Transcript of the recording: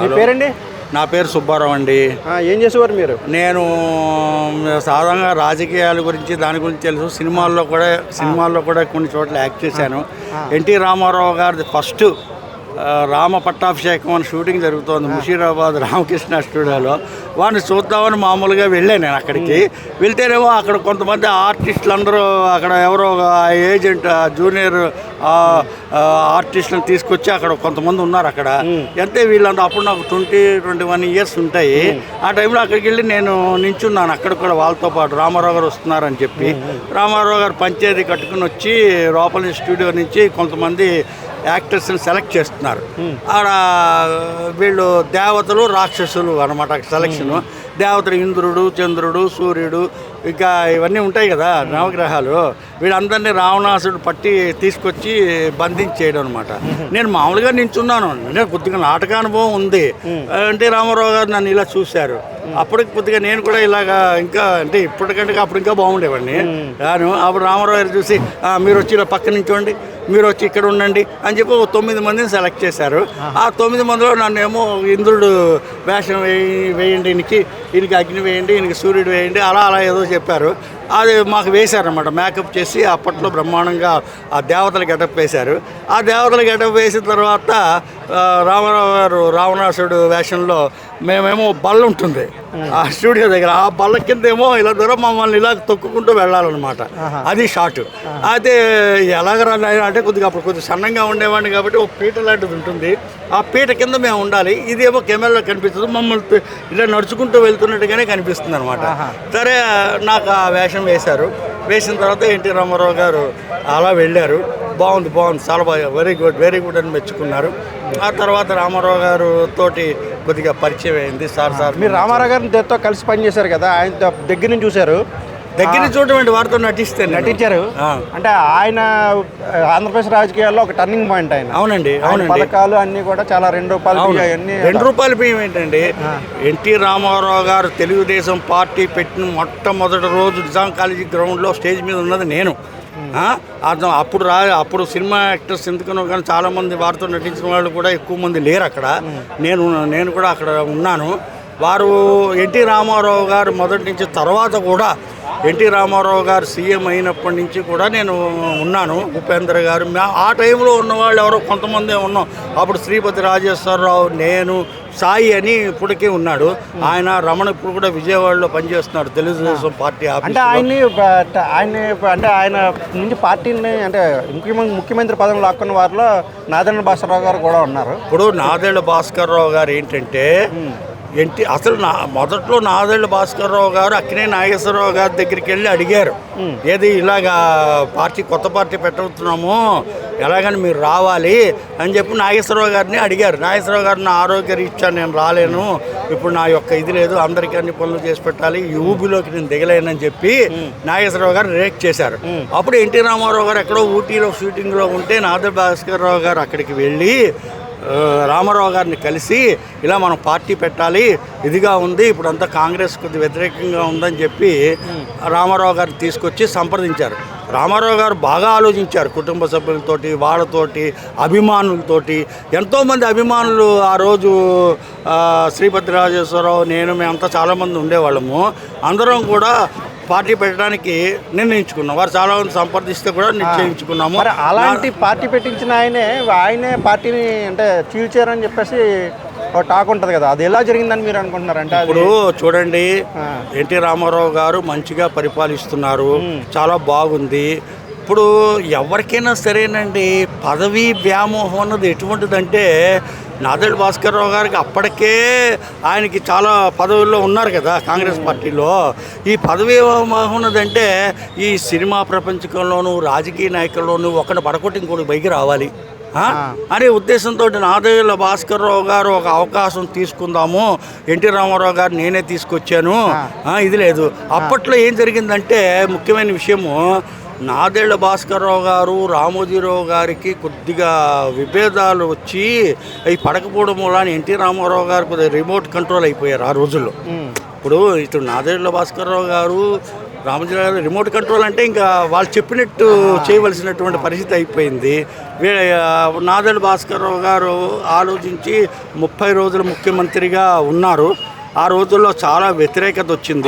మీ పేరండి? నా పేరు సుబ్బారావు అండి. ఏం చేసేవారు మీరు? నేను సాధారణంగా రాజకీయాల గురించి దాని గురించి తెలుసు. సినిమాల్లో కూడా సినిమాల్లో కూడా కొన్ని చోట్ల యాక్ట్ చేశాను. ఎన్టీ రామారావు గారిది ఫస్ట్ రామ పట్టాభిషేకం అని షూటింగ్ జరుగుతోంది ముషీరాబాద్ రామకృష్ణ స్టూడియోలో. వాడిని చూద్దామని మామూలుగా వెళ్ళాను నేను అక్కడికి. వెళ్తేనేమో అక్కడ కొంతమంది ఆర్టిస్టులు అందరూ అక్కడ ఎవరో ఏజెంట్ జూనియర్ ఆర్టిస్టులను తీసుకొచ్చి అక్కడ కొంతమంది ఉన్నారు అక్కడ. అంతే వీళ్ళంతా అప్పుడు నాకు ట్వంటీ ట్వంటీ వన్ ఇయర్స్ ఉంటాయి. ఆ టైంలో అక్కడికి వెళ్ళి నేను నించున్నాను. అక్కడ కూడా వాళ్ళతో పాటు రామారావు గారు వస్తున్నారని చెప్పి. రామారావు గారు పంచాయతీ కట్టుకుని వచ్చి లోపల స్టూడియో నుంచి కొంతమంది యాక్టర్స్ని సెలెక్ట్ చేస్తున్నారు. ఆడ వీళ్ళు దేవతలు రాక్షసులు అనమాట సెలక్షన్. దేవతలు ఇంద్రుడు చంద్రుడు సూర్యుడు ఇంకా ఇవన్నీ ఉంటాయి కదా నవగ్రహాలు. వీళ్ళందరినీ రావణాసుడు పట్టి తీసుకొచ్చి బంధించేయడం అనమాట నేను మామూలుగా నించున్నాను. నేను కొద్దిగా నాటకానుభవం ఉంది. ఎన్టీ రామారావు గారు నన్ను ఇలా చూశారు. అప్పటికి కొద్దిగా నేను కూడా ఇలాగా ఇంకా అంటే ఇప్పటికంటే అప్పుడు ఇంకా బాగుండేవాడిని నేను అప్పుడు రామారావు గారు చూసి "ఆ, మీరు వచ్చి ఇలా పక్క నించోండి. మీరు వచ్చి ఇక్కడ ఉండండి. అని చెప్పి ఒక తొమ్మిది మందిని సెలెక్ట్ చేశారు. ఆ తొమ్మిది మందిలో నన్ను ఏమో ఇంద్రుడు వేషం వేయి వేయండి ఈయనకి ఈయనకి అగ్ని వేయండి ఈయనకి సూర్యుడు వేయండి అలా అలా ఏదో చెప్పారు. అది మాకు వేశారనమాట మేకప్ చేసి అప్పట్లో బ్రహ్మాండంగా ఆ దేవతల గెటప్ వేశారు. ఆ దేవతల గెటప్ వేసిన తర్వాత రామారావు గారు రావణాసుడు వేషంలో మేమేమో బల్ల ఉంటుంది. ఆ. స్టూడియో దగ్గర. ఆ బల్ల కింద ఏమో ఇలా దూరం మమ్మల్ని ఇలా తొక్కుకుంటూ వెళ్ళాలన్నమాట. అది షార్ట్ అయితే ఎలాగ అంటే కొద్దిగా అప్పుడు కొద్దిగా సన్నంగా ఉండేవాడిని కాబట్టి ఒక పీట లాంటిది ఉంటుంది. ఆ పీట కింద మేము ఉండాలి. ఇదేమో కెమెరాలో కనిపిస్తుంది. మమ్మల్ని ఇలా నడుచుకుంటూ వెళ్తున్నట్టుగానే కనిపిస్తుంది అనమాట సరే నాకు ఆ వేషం వేశారు. వేసిన తర్వాత ఎన్టీ రామారావు గారు అలా వెళ్ళారు. బాగుంది బాగుంది. చాలా బాగా వెరీ గుడ్ వెరీ గుడ్ అని మెచ్చుకున్నారు. ఆ తర్వాత రామారావు గారు తోటి కొద్దిగా పరిచయం అయింది సార్ సార్. మీరు రామారావు గారిని తో కలిసి పనిచేశారు కదా? ఆయన దగ్గర నుంచి చూశారు. దగ్గర చూడటం వారితో నటిస్తే. నటించారు. అంటే ఆయన ఆంధ్రప్రదేశ్ రాజకీయాల్లో ఒక టర్నింగ్ పాయింట్ ఆయన. అవునండి అవునండి. పథకాలు అన్ని కూడా చాలా రెండు రూపాయలు అవును. అవన్నీ రెండు రూపాయల బియ్యం ఏంటండి? ఎన్టీ రామారావు గారు తెలుగుదేశం పార్టీ పెట్టిన మొట్టమొదటి రోజు నిజాం కాలేజీ గ్రౌండ్లో స్టేజ్ మీద ఉన్నది నేను. అతను అప్పుడు రా అప్పుడు సినిమా యాక్టర్స్ ఎందుకనో కానీ చాలామంది వారితో నటించిన వాళ్ళు కూడా ఎక్కువ మంది లేరు అక్కడ. నేను నేను కూడా అక్కడ ఉన్నాను. వారు ఎన్టీ రామారావు గారు మొదటి నుంచి తర్వాత కూడా ఎన్టీ రామారావు గారు సీఎం అయినప్పటి నుంచి కూడా నేను ఉన్నాను ఉపేంద్ర గారు. ఆ టైంలో ఉన్న వాళ్ళు ఎవరో కొంతమంది ఉన్నాం. అప్పుడు శ్రీపతి రాజేశ్వరరావు నేను సాయి అని ఇప్పటికీ ఉన్నాడు. ఆయన రమణ ఇప్పుడు కూడా విజయవాడలో పనిచేస్తున్నాడు తెలుగుదేశం పార్టీ అంటే ఆయన్ని బ- అంటే ఆయన నుంచి పార్టీని అంటే ముఖ్యమంత్రి ముఖ్యమంత్రి పదం లాక్కున్న వారిలో నాదెండ్ల భాస్కరరావు గారు కూడా ఉన్నారు. ఇప్పుడు నాదేళ్ళ భాస్కర్ రావు గారు ఏంటంటే ఏంటి అసలు నా మొదట్లో నాదేళ్ళ భాస్కర్ రావు గారు అక్కినే నాగేశ్వరరావు గారి దగ్గరికి వెళ్ళి అడిగారు. ఏది ఇలాగా పార్టీ కొత్త పార్టీ పెట్టబోతున్నాము? ఎలాగని మీరు రావాలి అని చెప్పి నాగేశ్వరరావు గారిని అడిగారు. నాగేశ్వరరావు గారిని ఆరోగ్య రీత్యా నేను రాలేను. ఇప్పుడు నా యొక్క ఇది లేదు. అందరికీ అన్ని పనులు చేసి పెట్టాలి. ఈ ఊబిలోకి నేను దిగలేనని చెప్పి నాగేశ్వరరావు గారు రియాక్ట్ చేశారు. అప్పుడు ఎన్టీ రామారావు గారు ఎక్కడో ఊటీలో షూటింగ్లో ఉంటే నాదే భాస్కర్ రావు గారు అక్కడికి వెళ్ళి రామారావు గారిని కలిసి ఇలా మనం పార్టీ పెట్టాలి ఇదిగా ఉంది ఇప్పుడంతా కాంగ్రెస్ కొద్ది వ్యతిరేకంగా ఉందని చెప్పి రామారావు గారిని తీసుకొచ్చి సంప్రదించారు. రామారావు గారు బాగా ఆలోచించారు కుటుంబ సభ్యులతోటి వాళ్ళతోటి అభిమానులతోటి. ఎంతోమంది అభిమానులు ఆ రోజు శ్రీపతి రాజేశ్వరరావు నేను మేమంతా చాలామంది ఉండేవాళ్ళము. అందరం కూడా పార్టీ పెట్టడానికి నిర్ణయించుకున్నాం. వారు చాలా మంది సంప్రదిస్తే కూడా నిశ్చయించుకున్నాము మరి అలాంటి పార్టీ పెట్టించిన ఆయనే ఆయనే పార్టీని అంటే చీల్చారని చెప్పేసి ఒక టాక్ ఉంటుంది కదా. అది ఎలా జరిగిందని మీరు అనుకుంటున్నారు అంటే అది ఇప్పుడు చూడండి. ఎన్టీ రామారావు గారు మంచిగా పరిపాలిస్తున్నారు. చాలా బాగుంది. ఇప్పుడు ఎవరికైనా సరేనండి పదవి వ్యామోహం అన్నది ఎటువంటిదంటే నాదెళ్ళ భాస్కర్రావు గారికి అప్పటికే ఆయనకి చాలా పదవుల్లో ఉన్నారు కదా కాంగ్రెస్ పార్టీలో. ఈ పదవి వ్యామోహం ఉన్నదంటే ఈ సినిమా ప్రపంచకంలోనూ రాజకీయ నాయకుల్లోనూ ఒకటి పడకొట్టి ఇంకోటి పైకి రావాలి? అనే ఉద్దేశంతో నాదేళ్ళ భాస్కర్రావు గారు ఒక అవకాశం తీసుకుందాము. ఎన్టీ రామారావు గారు నేనే తీసుకొచ్చాను. ఇది లేదు. అప్పట్లో ఏం జరిగిందంటే ముఖ్యమైన విషయము నాదేళ్ళ భాస్కర్రావు గారు రామోజీరావు గారికి కొద్దిగా విభేదాలు వచ్చి అవి పడకపోవడం వల్ల ఎన్టీ రామారావు గారు కొద్దిగా రిమోట్ కంట్రోల్ అయిపోయారు ఆ రోజుల్లో. ఇప్పుడు ఇటు నాదేళ్ళ భాస్కర్రావు గారు రామోజీ గారు రిమోట్ కంట్రోల్ అంటే ఇంకా వాళ్ళు చెప్పినట్టు చేయవలసినటువంటి పరిస్థితి అయిపోయింది. నాదల్ భాస్కర్రావు గారు ఆలోచించి ముప్పై రోజులు ముఖ్యమంత్రిగా ఉన్నారు. ఆ రోజుల్లో చాలా వ్యతిరేకత వచ్చింది.